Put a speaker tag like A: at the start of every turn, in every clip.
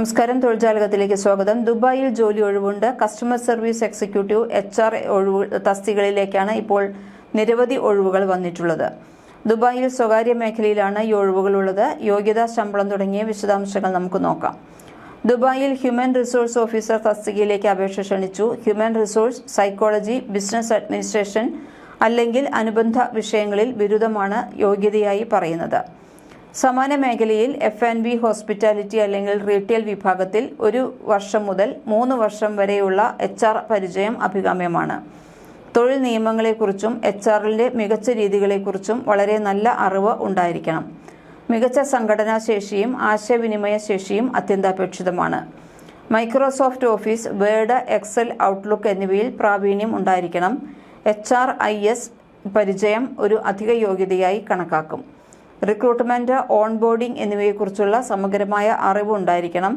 A: നമസ്കാരം. തൊഴിൽജാലകത്തിലേക്ക് സ്വാഗതം. ദുബായിൽ ജോലി ഒഴിവുണ്ട്. Customer service executive H R ഒഴിവ് തസ്തികളിലേക്കാണ് ഇപ്പോൾ നിരവധി ഒഴിവുകൾ വന്നിട്ടുള്ളത്. ദുബായിൽ സ്വകാര്യ മേഖലയിലാണ് ഈ ഒഴിവുകളുള്ളത് യോഗ്യതാ ശമ്പളം തുടങ്ങിയ വിശദാംശങ്ങൾ നമുക്ക് നോക്കാം. ദുബായിൽ ഹ്യൂമൻ റിസോഴ്സ് ഓഫീസർ തസ്തികയിലേക്ക് അപേക്ഷ ക്ഷണിച്ചു. Human resource psychology business administration അല്ലെങ്കിൽ അനുബന്ധ വിഷയങ്ങളിൽ ബിരുദമാണ് യോഗ്യതയായി പറയുന്നത്. സമാന മേഖലയിൽ എഫ് ആൻഡ് ബി ഹോസ്പിറ്റാലിറ്റി അല്ലെങ്കിൽ റീറ്റെയിൽ വിഭാഗത്തിൽ ഒരു വർഷം മുതൽ മൂന്ന് വർഷം വരെയുള്ള എച്ച് ആർ പരിചയം അഭികാമ്യമാണ്. തൊഴിൽ നിയമങ്ങളെക്കുറിച്ചും എച്ച് ആറിന്റെ മികച്ച രീതികളെക്കുറിച്ചും വളരെ നല്ല അറിവ് ഉണ്ടായിരിക്കണം. മികച്ച സംഘടനാ ശേഷിയും ആശയവിനിമയ ശേഷിയും അത്യന്താപേക്ഷിതമാണ്. Microsoft Office Word Excel Outlook എന്നിവയിൽ പ്രാവീണ്യം ഉണ്ടായിരിക്കണം. എച്ച് ആർ ഐ എസ് പരിചയം ഒരു അധിക യോഗ്യതയായി കണക്കാക്കും. റിക്രൂട്ട്മെന്റ് ഓൺബോർഡിംഗ് എന്നിവയെക്കുറിച്ചുള്ള സമഗ്രമായ അറിവ് ഉണ്ടായിരിക്കണം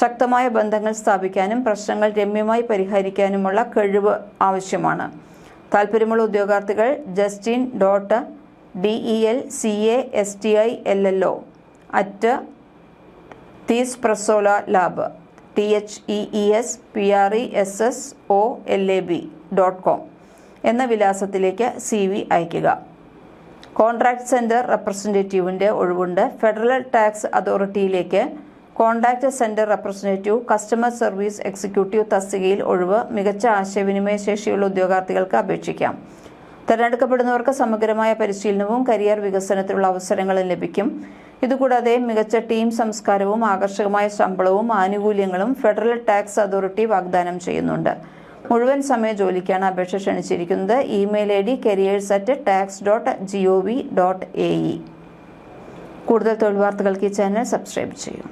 A: ശക്തമായ ബന്ധങ്ങൾ സ്ഥാപിക്കാനും പ്രശ്നങ്ങൾ രമ്യമായി പരിഹരിക്കാനുമുള്ള കഴിവ് ആവശ്യമാണ്. താല്പര്യമുള്ള ഉദ്യോഗാർത്ഥികൾ Justin dot D E L C A S T I L L O at theespressolab T H E E S P R E S S O L A B dot com എന്ന വിലാസത്തിലേക്ക് C V അയയ്ക്കുക. Contract centre റെപ്രസെന്റേറ്റീവിന്റെ ഒഴിവുണ്ട്. Federal tax അതോറിറ്റിയിലേക്ക് contract centre representative customer service executive തസ്തികയിൽ ഒഴിവ് മികച്ച ആശയവിനിമയ ശേഷിയുള്ള ഉദ്യോഗാർത്ഥികൾക്ക് അപേക്ഷിക്കാം. തിരഞ്ഞെടുക്കപ്പെടുന്നവർക്ക് സമഗ്രമായ പരിശീലനവും കരിയർ വികസനത്തിനുള്ള അവസരങ്ങളും ലഭിക്കും. ഇതുകൂടാതെ മികച്ച ടീം സംസ്കാരവും ആകർഷകമായ ശമ്പളവും ആനുകൂല്യങ്ങളും ഫെഡറൽ ടാക്സ് അതോറിറ്റി വാഗ്ദാനം ചെയ്യുന്നുണ്ട്. മുഴുവൻ സമയ ജോലിക്കാണ് അപേക്ഷ ക്ഷണിച്ചിരിക്കുന്നത്. Email I D careers at tax dot G O V dot A E കൂടുതൽ തൊഴിൽ വാർത്തകൾക്ക് ഈ ചാനൽ സബ്സ്ക്രൈബ് ചെയ്യും.